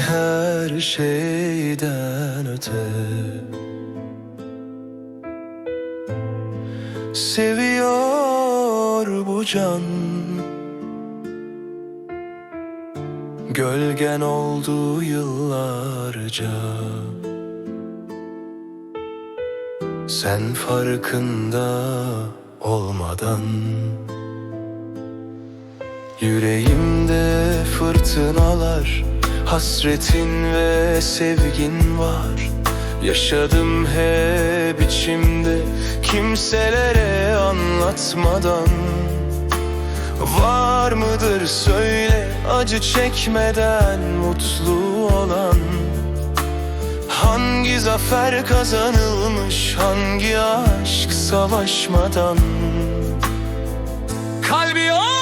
her şeyden öte. Seviyor bu can. Gölgen oldu yıllarca. Sen farkında olmadan. Yüreğimde fırtınalar Hasretin ve sevgin var. Yaşadım hep içimde. Kimselere anlatmadan. Var mıdır söyle acı çekmeden mutlu olan? Hangi zafer kazanılmış hangi aşk savaşmadan? Kalbi olmadan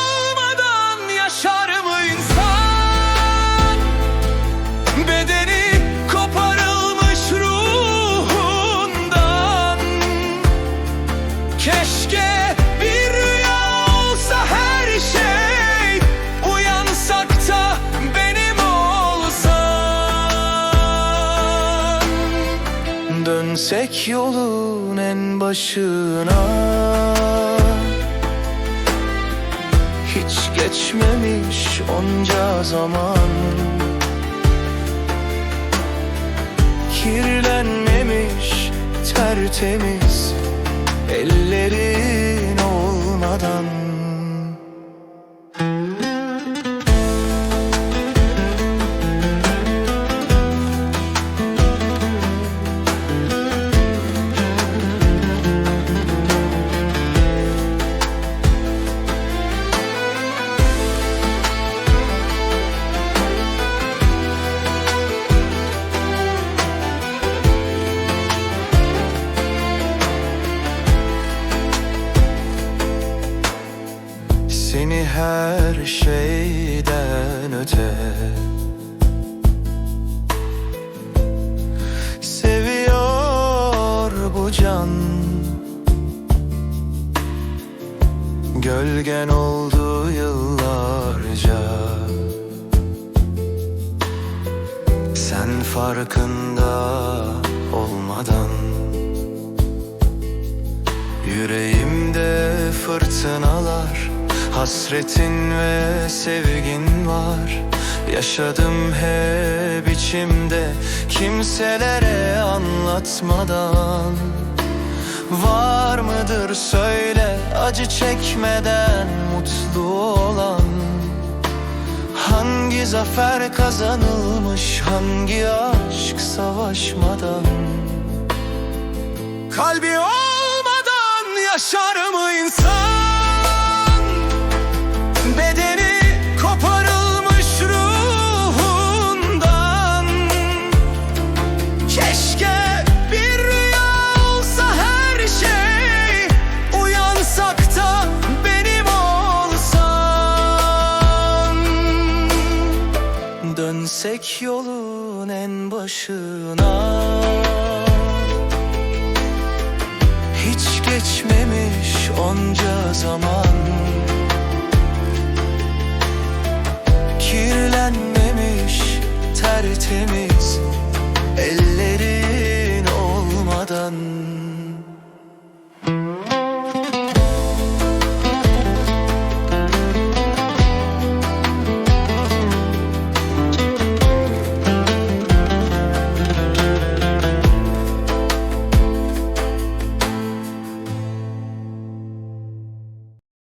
Keşke bir rüya olsa her şey Uyansak da benim olsan Dönsek yolun en başına. Hiç geçmemiş onca zaman. Kirlenmemiş tertemiz Ellerin olmadan Seni her şeyden öte. Seviyor bu can. Gölgen oldu yıllarca. Sen farkında olmadan Yüreğimde fırtınalar Hasretin ve sevgin var. Yaşadım hep içimde. Kimselere anlatmadan. Var mıdır söyle acı çekmeden mutlu olan? Hangi zafer kazanılmış hangi aşk savaşmadan? Kalbi olmadan yaşar mı Dönsek yolun en başına. Hiç geçmemiş onca zaman. Kirlenmemiş tertemiz